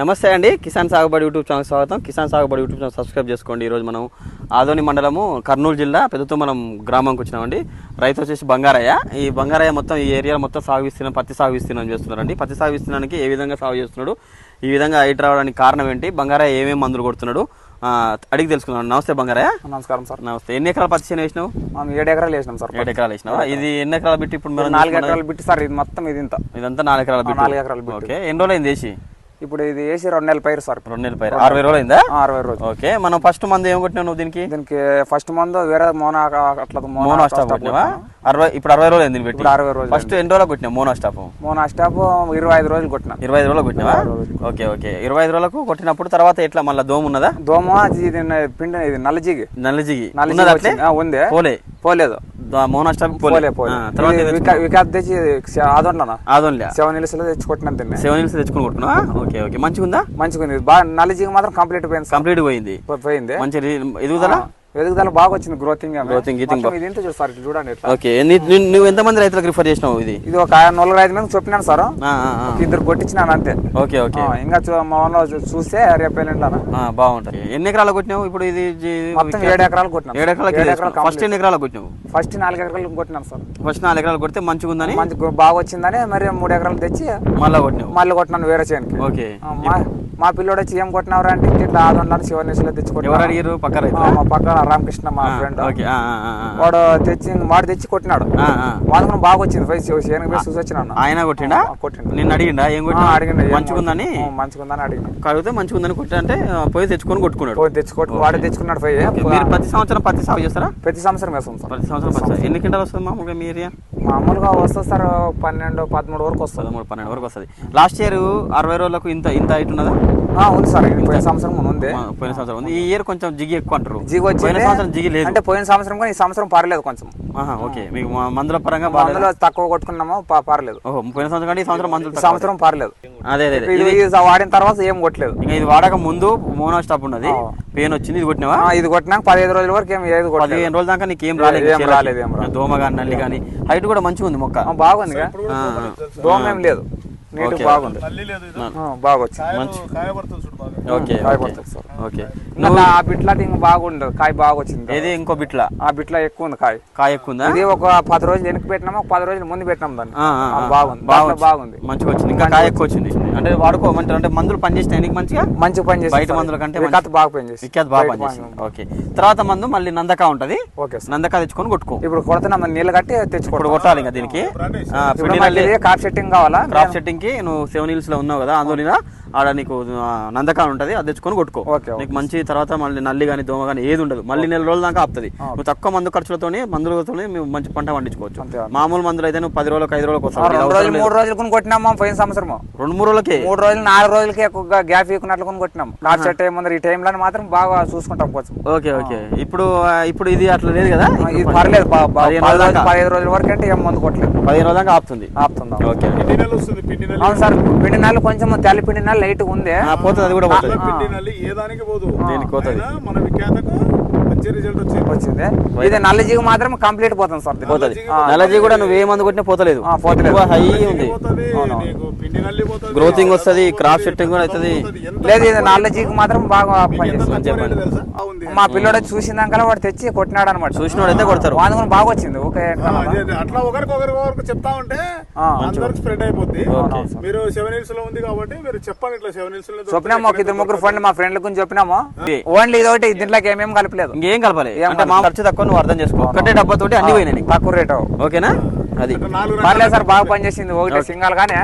నమస్తే అండి కిసాన్ సాగుబడి యూట్యూబ్ ఛానల్ స్వాగతం. కిసాన్ సాగుబడి యూట్యూబ్ ఛానల్ సబ్స్క్రైబ్ చేసుకోండి. ఈరోజు మనం ఆదోని మండలము కర్నూలు జిల్లా పెద్దతుమ్మలం గ్రామంకి వచ్చినామండి. రైతు వచ్చేసి బంగారయ్య. ఈ బంగారయ్య మొత్తం ఈ ఏరియా మొత్తం సాగు విస్తీర్ణం పత్తి సాగు విస్తీర్ణం చేస్తున్నారండి. పత్తి సాగు విస్తీర్ణానికి ఏ విధంగా సాగు చేస్తున్నాడు ఈ విధంగా హైట్ రావడానికి కారణం ఏంటి బంగారయ్య ఏమేమి మందులు కొడుతున్నాడు అడిగి తెలుసుకున్నాను నమస్తే బంగారయ్య. నమస్కారం సార్. నమస్తే. ఎన్ని ఎకరాల పత్తి చేను వేసినావు? మనం ఏడు ఎకరాలు వేసినాం సార్ ఏడు ఎకరాలు వేసినావా? ఇది ఎన్ని ఎకరాలు పెట్టి ఇప్పుడు మనం నాలుగు ఎకరాలు బిట్టి సార్ ఇది మొత్తం ఇది ఇంత ఇదంతా నాలుగు ఎకరాల బిట్టు నాలుగు ఎకరాలు బిట్టు. ఓకే. ఎన్ని రోజులు అయింది వేసి ఇప్పుడు ఇది వేసి రెండు నెలల పైరు సార్ రెండు నెలల పైన అరవై రోజులు అయిందా అరవై రోజులు. ఓకే మనం ఫస్ట్ మంది ఏం కొట్టినావు నువ్వు దీనికి? దీనికి ఫస్ట్ మందు వేరే మోనా అట్లా మోనో స్టాప్ కొట్టినావా? అరవై ఇప్పుడు అరవై రోజులు అయింది పెట్టి అరవై రోజులు ఫస్ట్ ఎన్ని రోజులకు కొట్టినావు మోనో స్టాప్? మోనా స్టాప్ ఇరవై ఐదు రోజులు కొట్టిన. ఇరవై ఐదు రోజులకు కొట్టినావా? Okay okay. ఇరవై ఐదు రోజులకు కొట్టినప్పుడు తర్వాత ఎట్లా? మళ్ళీ దోమ ఉన్నదా? దోమ ఇది పిండి ఇది నల్లజిగి. నల్లజిగి. నల్లజిగి ఉంది. పోలే. పోలేదు. దా- మోనో స్టాప్ పోలే. పోలే తర్వాత వికాస్ తెచ్చి ఆదోన్లే. సెవెన్ తెచ్చి కొట్టిన దీన్ని. సెవెన్ ఇయర్స్ తెచ్చుకుని కొట్టుకున్నావా ఓకే ఓకే. మంచిగా ఉందా మంచిగా ఉంది బాగా నల్లజిగి మాత్రం కంప్లీట్ పోయింది కంప్లీట్ పోయింది. పోయింది. మంచి ఎదుగుదల ఎదుగుదల బాగా వచ్చింది గ్రోతింగ్ Growthing, gitting ఇది చూడు సార్ చూడండి ఓకే నువ్వు ఎంతమంది రైతులకు రిఫర్ చేసినావు ఇది? ఇది ఒక నలుగురు ఐదు మంది చెప్పినాను సార్. ఇద్దరు కొట్టించినాను అంతే. Okay okay. ఇంకా మా చూస్తే రేపు ఆ, బాగుంటుంది. ఎన్ని ఎకరాలు కొట్టినావు ఇప్పుడు ఇది మొత్తం ఏడు ఎకరాలు కొట్టినాను ఏడు. ఎకరాలు ఫస్ట్ ఎన్ని ఎకరాలు కొట్టినావు? ఫస్ట్ నాలుగు ఎకరాలు కొట్టినాను సార్. ఫస్ట్ నాలుగు ఎకరాలు కొడితే మంచిగా ఉందని? మంచి బాగా వచ్చిందని మరి మూడు ఎకరాలు తెచ్చి మళ్ళా కొట్టినావు? మళ్ళీ కొట్టినాను వేరే చేయనికి ఓకే. మా పిల్లోడు ఏం కొట్టినవరా అంటే ఇట్లా ఆదొండాలి శివనేశ్వరం తెచ్చి ఎవరు కొట్టినాడు అడిగారు? పక్క రైతు ఆ, మా పక్కన రామకృష్ణ మా ఫ్రెండ్. వాడు తెచ్చి వాడు తెచ్చి కొట్టినాడు. వాడు కూడా బాగా వచ్చింది శివనికి పోయి చూసి వచ్చినాను. ఆయన కొట్టిండా? కొట్టిండు. నిన్ను అడిగిండా? ఏం కొట్టినా అడిగిండు. ఏం మంచిగా ఉందని ఆ, మంచిగా ఉందని అడిగిన కడిగితే కొట్టా అంటే పోయి తెచ్చుకొని కొట్టుకున్నాడు. పోయి తెచ్చుకోటి వాడే తెచ్చుకున్నాడు. మీరు ప్రతి సంవత్సరం పత్తి సాగు చేస్తారా? ప్రతి సంవత్సరం వేస్తాం ప్రతి సంవత్సరం. ఎన్ని క్వింటాలు వస్తుంది మామూలుగా మీ ఏరియా? మామూలుగా వస్తుంది సార్ పన్నెండు పదమూడు వరకు వస్తుంది. పదమూడు పన్నెండు వరకు వస్తుంది. లాస్ట్ ఇయర్ అరవై రోజులకు ఇంత ఇంత హైట్ ఉన్నదా? ఉంది సార్. ఇది పోయిన సంవత్సరం ఉంది. పోయిన సంవత్సరం ఉంది. ఈ ఇయర్ కొంచెం జిగి ఎక్కువ అంటారు. జిగి పోయిన వచ్చింది సంవత్సరం జిగి లేదు. అంటే పోయిన సంవత్సరం కూడా ఈ సంవత్సరం పర్లేదు కొంచెం. ఓకే. మీకు మందుల పరంగా అందులో తక్కువ కొట్టుకున్నాము పర్లేదు. ఓహో పోయిన సంవత్సరం కంటే ఈ సంవత్సరం మందులు. సంవత్సరం పర్లేదు. అదే అదే. ఇది వాడిన తర్వాత ఏం కొట్టలేదు. ఇంకా ఇది వాడక ముందు మోనో స్టాప్ ఉన్నది. పెయిన్ వచ్చింది. ఇది కొట్టినావా? ఇది కొట్టినాక పదిహేను రోజుల వరకు ఏం ఏది పదిహేను రోజుల దాకా నీకు ఏం రాలేదు ఏం. రాలేదు. దోమ కానీ నల్లి కానీ హైట్ కూడా మంచిగా ఉంది మొక్క బాగుంది. దోమ ఏం లేదు. Neat okay. బాగుంది. మళ్ళీ లేదు ఇది. ఆ, బాగా. వచ్చింది ఓకే. కాయ ఓకే. పడుతుంది సార్. ఓకే ఇంకా ఆ బిట్లా బాగుండదు. కాయ బాగా వచ్చింది ఏది? ఇంకో బిట్ల? ఆ బిట్లా ఎక్కువ ఉంది కాయ. కాయ ఎక్కువ ఉందా? ఇది ఒక పది రోజులు వెనక్కి పెట్టినాము? ఒక పది రోజులు ముందు పెట్టినాం దాన్ని. బాగుంది. బాగా బాగుంది. మంచిగా వచ్చింది. ఇంకా కాయ ఎక్కువ వచ్చింది. అంటే వాడుకోమంటారు. అంటే మందులు పనిచేసినాయి నీకు మంచిగా? మంచి పని చేసి బయట మందుల కంటే వికత్ బాగా పని చేసి విఖ్యాత్ బాగా బయట పనిచేసింది. పని. ఓకే. తర్వాత మందు మళ్ళీ నందక ఉంటది. Okay sir. నందక తెచ్చుకొని కొట్టుకో. ఇప్పుడు కొడుతున్నాం నీళ్ళు కట్టి తెచ్చుకోవడం ఇప్పుడు కొట్టాలి ఇంకా దీనికి. కాప్ సెట్టింగ్ కావాలా? క్రాప్ సెట్టింగ్కి నువ్వు సెవెన్ హిల్స్లో ఉన్నావు కదా అందులో ఆడ నీకు ఆ, నందకాలు ఉంటది అది తెచ్చుకొని కొట్టుకో. నీకు మంచి తర్వాత మళ్ళీ నల్లి కానీ దోమ కానీ ఏది ఉండదు. మళ్ళీ నెల రోజుల దాకా ఆపుతుంది. నువ్వు తక్కువ మందు ఖర్చులతోనే మందులతోనే మేము మంచి పంట పండించుకోవచ్చు. మామూలు మందులు అయితే నువ్వు పది రోజులకు ఐదు రోజులకు వస్తావు. మూడు రోజులు కొట్టినాము పోయిన సంవత్సరం రెండు మూడు రోజులకే? మూడు రోజులు నాలుగు రోజులకి ఎక్కువగా గ్యాప్ ఇక్కున్నట్లు కొని కొట్టినాం. కాప్ సెట్ ముందర ఈ టైంలో మాత్రం బాగా చూసుకుంటాం కొంచెం ఓకే ఓకే. ఇప్పుడు ఇప్పుడు ఇది అట్లా లేదు కదా? ఇది పర్లేదు పదిహేను పది రోజుల. పదిహేను వరకు అంటే ఏం మందు కొట్టలేదు. పదిహేను రోజుల దాకా ఆపుతుంది. ఆపుతుందాం ఓకే అవును సార్ పిండి నాళ్ళు కొంచెం తెల్ల పిండి నాళ్ళు లైట్ ఉంది. ఆ, పోతుంది అది కూడా పోతుంది. పిండి నల్లి ఏ దానికి పోదు. దేనికి పోతుంది. మన విఖ్యాతకు మంచి రిజల్ట్ వచ్చింది. వచ్చింది. ఇది నల్ల జీగు మాత్రం కంప్లీట్ పోతుంది సార్. పోతుంది. ఆ, నల్లజీ కూడా నువ్వు ఏ మందు కొట్టినా పోతలేదు. పోతలేదు. హై నల్లి ఉంది. నల్లి గ్రోతింగ్ వస్తది క్రాప్ సెట్టింగ్ కూడా అవుతుంది. లేదు ఇది నల్ల జీగు మాత్రం బాగా పనిచేస్తుంది మా పిల్లోడు చూసిందాక వాడు తెచ్చి కొట్టినాడు అనమాట చూసినోడు అయితే కొడతారు వాదుకుని బాగా వచ్చింది ఓకే. అట్లా ఒకరికి ఒకరికి ఒకరికి చెప్తా ఉంటే. అందరికి స్ప్రెడ్ అయిపోద్ది. మీరు సెవెన్ హిల్స్లో ఉంది కాబట్టి మీరు చెప్పండి ఇట్లా సెవెన్ హిల్స్లో చెప్పినాము ఒక ఇద్దరు ముగ్గురు ఫ్రెండ్ మా ఫ్రెండ్ల గురించి చెప్పినాము. ఓన్లీ ఇది ఒకటి దీంట్లోకి ఏమేమి కలపలేదు. ఇంకేం కలపాలి. ఏం అంటే మా ఖర్చు తక్కువ నువ్వు అర్థం చేసుకో. ఒక్కటే డబ్బాతోటి అన్ని పోయినాయి. తక్కువ రేటు. ఓకేనా? అది. పర్లేదు సార్ బాగా పనిచేసింది ఒకటి సింగల్ గానే.